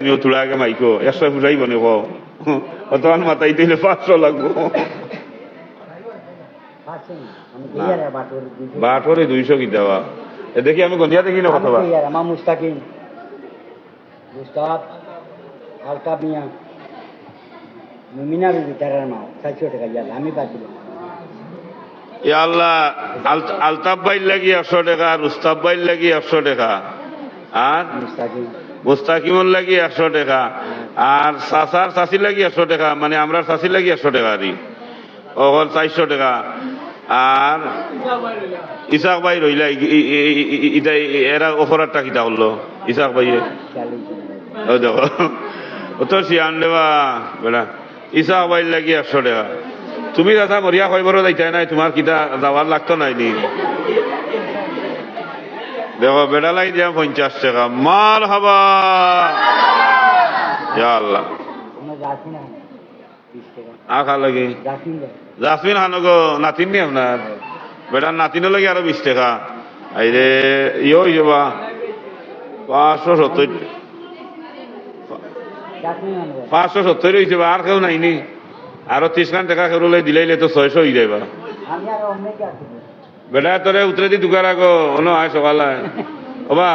আমিও তোরা আগে মাইকো একশো বনে কো অতমান মাথাই দিলে পাঁচশো লাগবো। বাটুর দুইশো কি দেওয়া দেখি আমি গন্ধিয়া দেখি না কথা আমার মুস্তাকিম। মুস্তাফ আলকা মিয়া। মুমিনা বিবি তারার মা চারশো টাকা ইয়াল আমি পাচ্ছিলাম আল্লাহ আল- আলতাফ বাইর লাগি একশো টাকা রুস্তাফ বাইর লাগি একশো টাকা। আর মুস্তাকিম। মুস্তাকিমুল লাগি একশো টাকা। আর চাচার চাষি লাগি একশো টাকা মানে আমরা চাষি লাগি একশো টাকা আর অকল চারশো টাকা। আর ইসাক ভাই রইলা ইটা এরা অফারটা কিটা হলো ইসাক চালিশ ও দেখো। তো শিয়ান দেবা বেড়া ইসাক ভাই লাগি একশো টাকা। তুমি দাদা মরিয়া কইবরও যাইতাই নাই তোমার কিটা যাওয়ার লাগতো নাই নি? দেখো, বেড়া লাই দিয়া পঞ্চাশ টাকা। মাল হবা। ইয়া আল্লাহ। আখা লাগে? জাসমিন নাতিন নি আপনার? বেটার নাতিনও লাগে আরও বিশ টাকা। আইরে ইয়ে হয়ে যাবা পাঁচশো সত্তর। পাঁচশো সত্তর হয়েছে আর কেউ নাইনি আরও ত্রিশ খান টাকা খেরুলে দিলাইলে তো ছয়শো হয়ে যাবা বেটা তোরে উতরে দি দোকান আগো অন আয় সকালে ওবা,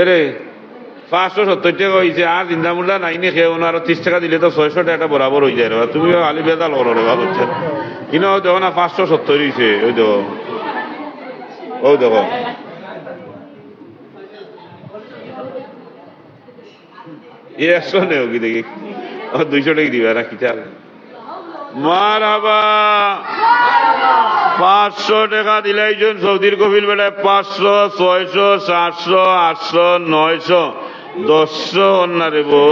এরে, পাঁচশো সত্তর টাকা হয়েছে আর জিন্দা মুর্দা নাইনি খেয়ে অন্য আরও ত্রিশ টাকা দিলে তো ছয়শো টাকা বরাবর হয়ে যায় রে তুমি আলি বেদাল করো রে বাবা বুঝছেন কিন্তু দেখো না পাঁচশো সত্তর হয়েছে ওই দেখো। ও দেখো। একশো নেও কি দেখি? দুইশো টাকা দিবে না কি চাল মার হাবা পাঁচশো টাকা দিলে একজন সৌদির কপিল বেড়ায় পাঁচশো, ছয়শো, সাতশো, আটশো, নয়শো, দশশো অন্যারে বো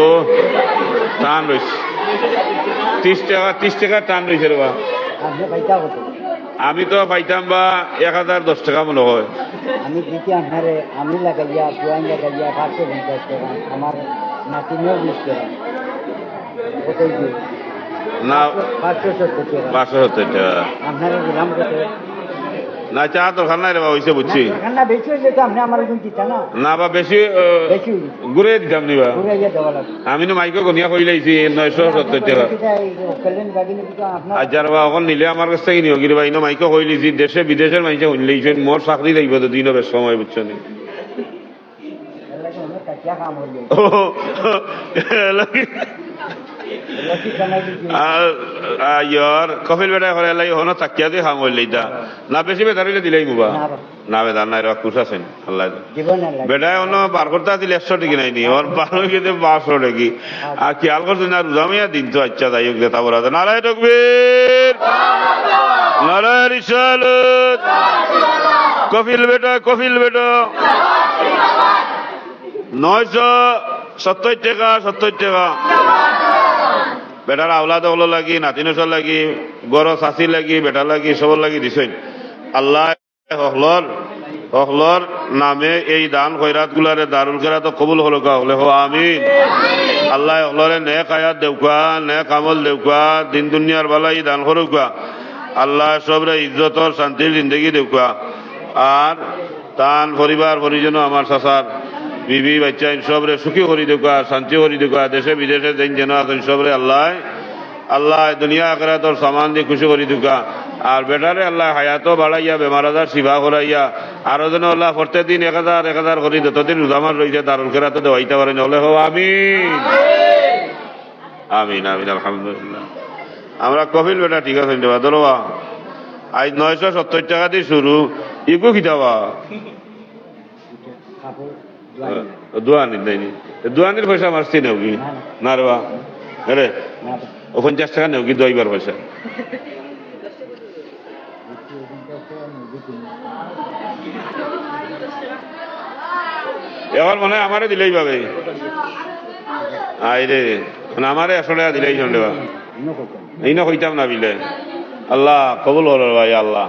টান রয়েছে ত্রিশ টাকা ত্রিশ টাকা টান রয়েছে রে বা। আমি তো পাইতাম বা এক হাজার দশ টাকা মনে হয়। না পাঁচশো সত্তর টাকা। না চা দরকার নাই রে বা হয়েছে বুঝছি। না না বা বেশি ঘুরে দিতাম লাগবে। আমি তো মাইকে গনিয়া কই লাইছি নয়শো সত্তর টাকা। আপনার হাজার বা এখন নিলে আমার কাছ থেকে নিও কিন্তু বাইনো মাইকে কই লিছি দেশে বিদেশের মাইকে হইলেইছেন মোর চাকরি লাগবে তো দিনও বেশ সময় বুঝছ নি? ও, ইয়র কফিল বেটা করে লাই হনো তাকিয়া দিয়ে খাম হইলে না বেশি বেতার হইলে দিলেই মুবা। না বা। নাই রা কুছ আছেন? আল্লাহ বেটায় অন্য পার করতে দিলে একশো টিকি নাই নি ওর হয়ে গেছে টাকি। আর খেয়াল করছেন না রুজামিয়া দিন তো আচ্ছা তাই হোক দেতা বলা নারায় তকবীর নারায় রিসালত কফিল বেটা কফিল বেটা। নয়শো সত্তর টাকা সত্তর টাকা। বেটার আওলাদ হলো লাগি নাতিনসর লাগি, গড় চাষি লাগি, বেটা লাগি সবর লাগি দিছেন। আল্লাহ হকলর হকলর নামে এই দান খৈরাত গুলারে দারুল কেরাত কবুল হলো হলে হো আমিন। আল্লাহ হকলরে নেক আয়াত দেউকা, নেক আমল দেউকা, দিন দুনিয়ার বালাই দান করুকা আল্লাহ সবরে ইজ্জতর শান্তির জিন্দগি দেউকা। আর তান, পরিবার পরিজন আমার চাচার। বিবি বাচ্চা সবরে সুখী করি দেউকা শান্তি করি দেউকা দেশে বিদেশে যেন যেন আছেন সবরে আল্লাহ আল্লাহ দুনিয়া আখরা তোর সামান দিয়ে খুশি করি দুকা আর বেটারে আল্লাহ হায়াতো বাড়াইয়া বেমার আজার শিবা করাইয়া, আরও যেন আল্লাহ প্রত্যেক দিন এক হাজার এক হাজার করি, যতদিন রুদামার রয়েছে, দারুল কেরা তো দেওয়াইতে পারেন, হলে হো, আমিন। আমিন আমিন, আলহামদুলিল্লাহ। আমরা কপিল বেটা, ঠিক আছে দেবা ধরবা আজ নয়শো সত্তর টাকা দিয়ে শুরু। ইকো খিতাবা দোয়ানির দেয়নি দোয়ানির পয়সা মারছি নেও কি? না রে বা রে? ও পঞ্চাশ টাকা নেও কি? দইবার পয়সা। এবার মনে হয় আমারে দিলেই পাবে। আই রে। মানে আমারে টাকা দিলেই শুনলে বা এই না কইতাম না বিলে। আল্লাহ কবুল হল ভাই আল্লাহ।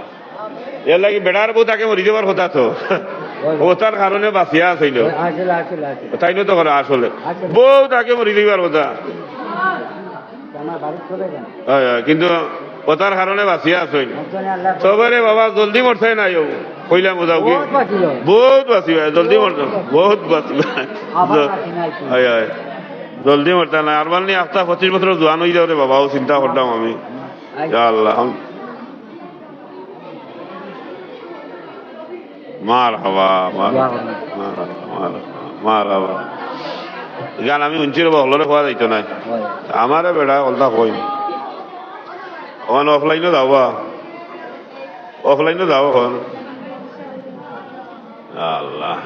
এর লাগি বেড়ার বউ তাকে মরি যাবার কথা তো। ও তার কারণে বাঁচিয়া আছিল তাই তো করে আসলে। বউ তাকে মরি যাবার কথা। কিন্তু ও তার কারণে বাঁচিয়া আছিল সবারে বাবা জলদি মরছে নাই ও কইলাম বোঝাও কি? বহুত বাঁচিবা জলদি মরছ। বহুত বাঁচিবা? হয় হয়। জলদি মরতা না। আর মানে আস্তা পঁচিশ বছর জোয়ান হয়ে যাও রে বাবাও চিন্তা করতাম আমি। আল্লাহ। মার হাওয়া মার মার মার মার হাওয়া গান আমি শুনছি রে হলরে খোয়া যাইতো নাই। আমারে বেড়া অলতা কই অন অফলাইনো যাওয়া অফলাইনও যাও এখন আল্লাহ।